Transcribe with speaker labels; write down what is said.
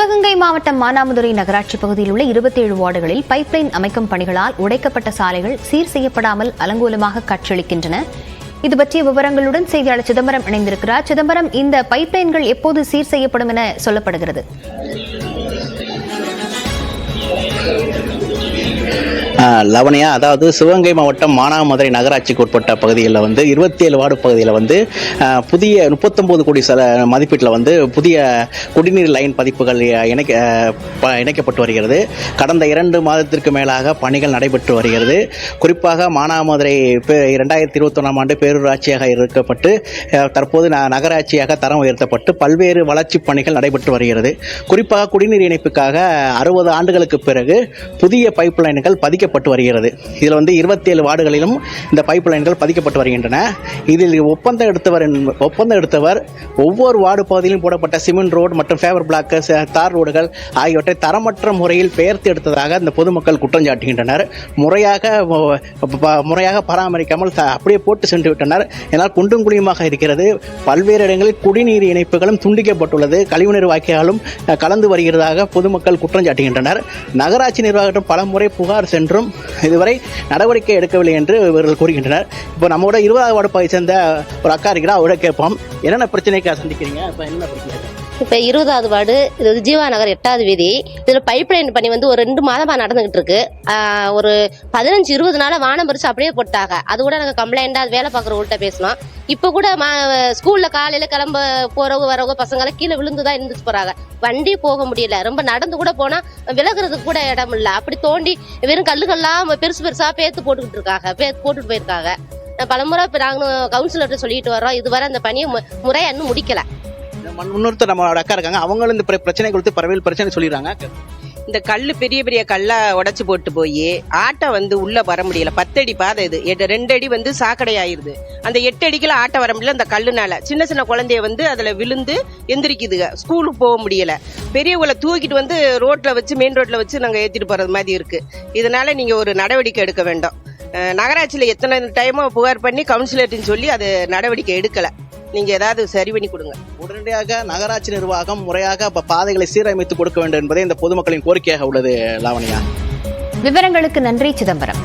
Speaker 1: சிவகங்கை மாவட்டம் மானாமதுரை நகராட்சி பகுதியில் உள்ள இருபத்தேழு வார்டுகளில் பைப்லைன் அமைக்கும் பணிகளால் உடைக்கப்பட்ட சாலைகள் சீர் செய்யப்படாமல் அலங்கோலமாக காட்சியளிக்கின்றன இது பற்றிய விவரங்களுடன் செய்தியாளர் சிதம்பரம் இணைந்திருக்கிறார். சிதம்பரம் இந்த பைப்லைன்கள் எப்போது சீர் செய்யப்படும் என சொல்லப்படுகிறது?
Speaker 2: ஆஹ் லவணியா அதாவது சிவகங்கை மாவட்டம் மானாமதுரை நகராட்சிக்கு உட்பட்ட பகுதிகளில் வந்து இருபத்தி ஏழு வார்டு பகுதியில் வந்து புதிய முப்பத்தொம்போது கோடி செல மதிப்பீட்டில் வந்து புதிய குடிநீர் லைன் பதிப்புகள் இணைக்க ப- இணைக்கப்பட்டு வருகிறது. கடந்த இரண்டு மாதத்திற்கு மேலாக பணிகள் நடைபெற்று வருகிறது. குறிப்பாக மானாமதுரை பே- இரண்டாயிரத்தி இருபத்தொன்னாம் ஆண்டு பேரூராட்சியாக இருக்கப்பட்டு தற்போது ந- நகராட்சியாக தரம் உயர்த்தப்பட்டு பல்வேறு வளர்ச்சிப் பணிகள் நடைபெற்று வருகிறது. குறிப்பாக குடிநீர் இணைப்புக்காக அறுபது ஆண்டுகளுக்கு பிறகு புதிய பைப் லைன்கள் பதிக்கப்பட்டு வருகிறது. இதில் வந்து இருபத்தேழு வார்டுகளிலும் இந்த பைப் லைன்கள் பதிக்கப்பட்டு வருகின்றன. இதில் ஒப்பந்தம் எடுத்தவர் ஒப்பந்தம் எடுத்தவர் ஒவ்வொரு வார்டு பகுதியிலும் போடப்பட்ட சிமெண்ட் ரோடு மற்றும் ஃபேவர் பிளாக் தார் ரோடுகள் ஆகியவற்றை தரமற்ற முறையில் பெயர்த்து எடுத்ததாக இந்த பொதுமக்கள் குற்றம் சாட்டுகின்றனர். முறையாக முறையாக பராமரிக்காமல் அப்படியே போட்டு சென்று விட்டனர். இதனால் குண்டும் குழியுமாக இருக்கிறது. பல்வேறு இடங்களில் குடிநீர் இணைப்புகளும் துண்டிக்கப்பட்டுள்ளது. கழிவுநீர் வாய்க்காலும் கலந்து வருகிறதாக பொதுமக்கள் குற்றம் சாட்டுகின்றனர். நகராட்சி நிர்வாகத்திடம் பல முறை புகார் சென்றும் இதுவரை நடவடிக்கை எடுக்கவில்லை என்று இவர்கள் கூறுகின்றனர். இப்போ நம்மோட இருபதாவது வார்டு பகுதியை சேர்ந்த ஒரு அக்கா இருக்கிறா அவரை கேட்போம். என்னென்ன பிரச்சனைக்காக சந்திக்கிறீங்க? இப்போ என்ன பிரச்சனை?
Speaker 3: இப்போ இருபதாவது வார்டு இது வந்து ஜீவா நகர் எட்டாவது வீதி. இதில் பைப் லைன் பணி வந்து ஒரு ரெண்டு மாதமா நடந்துகிட்டு இருக்கு. ஒரு பதினஞ்சு இருபது நாளா வானம் பறிச்சு அப்படியே போட்டாங்க. அது கூட நாங்கள் கம்ப்ளைண்டா வேலை பார்க்குறவங்கள்ட்ட பேசணும் இப்போ கூட மா- ஸ்கூல்ல காலையில கிளம்ப போறவங்க வரவங்க பசங்களை கீழே விழுந்து தான் இருந்துச்சு போறாங்க. வண்டி போக முடியல. ரொம்ப நடந்து கூட போனா விலகுறதுக்கு கூட இடம் இல்ல. அப்படி தோண்டி வெறும் கல்லுகள்லாம் பெருசு பெருசா பேத்து போட்டுக்கிட்டு இருக்காங்க. பேத்து போட்டுட்டு போயிருக்காங்க. பலமுறை இப்போ நாங்களும் கவுன்சிலர்கிட்ட சொல்லிட்டு வரோம் இதுவரை அந்த பணியை மு- முறையா இன்னும் முடிக்கல.
Speaker 2: இன்னொருத்தர் நம்மளோட அக்கா இருக்காங்க அவங்களும் இந்த பிர- பிரச்சனை கொடுத்து பறவைகள் பிரச்சனை சொல்லிடுறாங்க.
Speaker 4: இந்த கல் பெரிய பெரிய கல்லா உடைச்சு போட்டு போய் ஆட்டை வந்து உள்ள வர முடியல. பத்தடி பாதை இது. எட்டு ரெண்டு அடி வந்து சாக்கடை ஆயிருது அந்த எட்டு அடிக்குள்ள ஆட்டை வர முடியல அந்த கல்லுனால. சின்ன சின்ன குழந்தைய வந்து அதுல விழுந்து எந்திரிக்குதுங்க ஸ்கூலுக்கு போக முடியல. பெரியவங்களை தூக்கிட்டு வந்து ரோட்ல வச்சு மெயின் ரோட்ல வச்சு நாங்க ஏத்திட்டு போறது மாதிரி இருக்கு. இதனால நீங்க ஒரு நடவடிக்கை எடுக்க வேண்டும். நகராட்சியில் நகராட்சியில எத்தனை டைமோ புகார் பண்ணி கவுன்சிலர்ட்னு சொல்லி அது நடவடிக்கை எடுக்கலை. நீங்க ஏதாவது சரி பண்ணி கொடுங்க.
Speaker 2: உடனடியாக நகராட்சி நிர்வாகம் முறையாக பாதைகளை சீரமைத்து கொடுக்க வேண்டும் என்பதே இந்த பொதுமக்களின் கோரிக்கையாக உள்ளது லாவணியா.
Speaker 1: விவரங்களுக்கு நன்றி சிதம்பரம்.